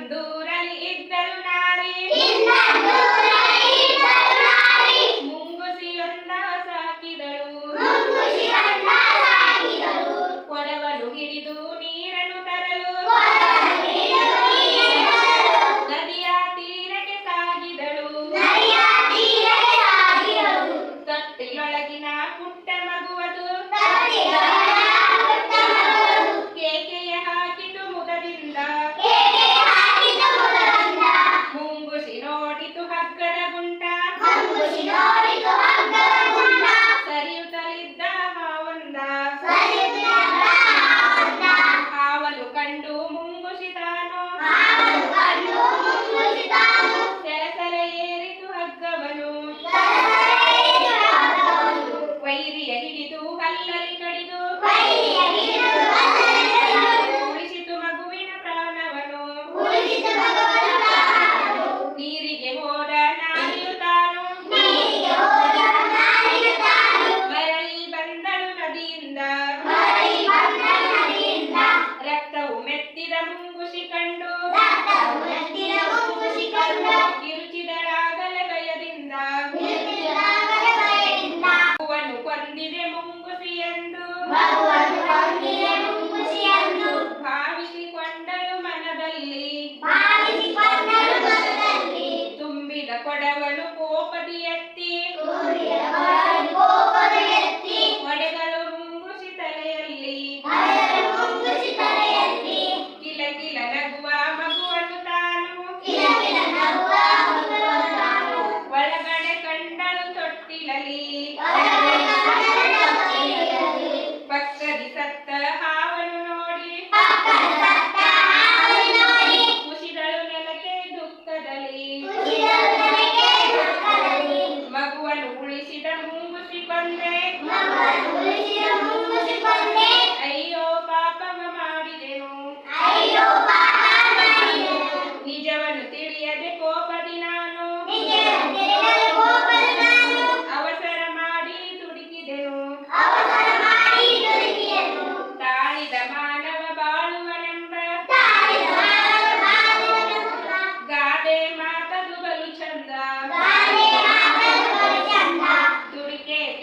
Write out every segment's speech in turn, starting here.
ಇನ್ನೊಂದೂರಲಿ ಇದ್ದಳು ನಾರಿ ಮುಂಗುಸಿಯೊಂದ ಸಾಕಿದಳು ಕೊಡವನು ಹಿಡಿದು ಕೈಯಲ್ಲಿ ಕಡಿದು ಉಳಿಸಿತು ಮಗುವಿನ ಪ್ರಾಣವನ್ನು. கொண்டே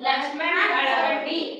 લક્ષ્મણ હળવદી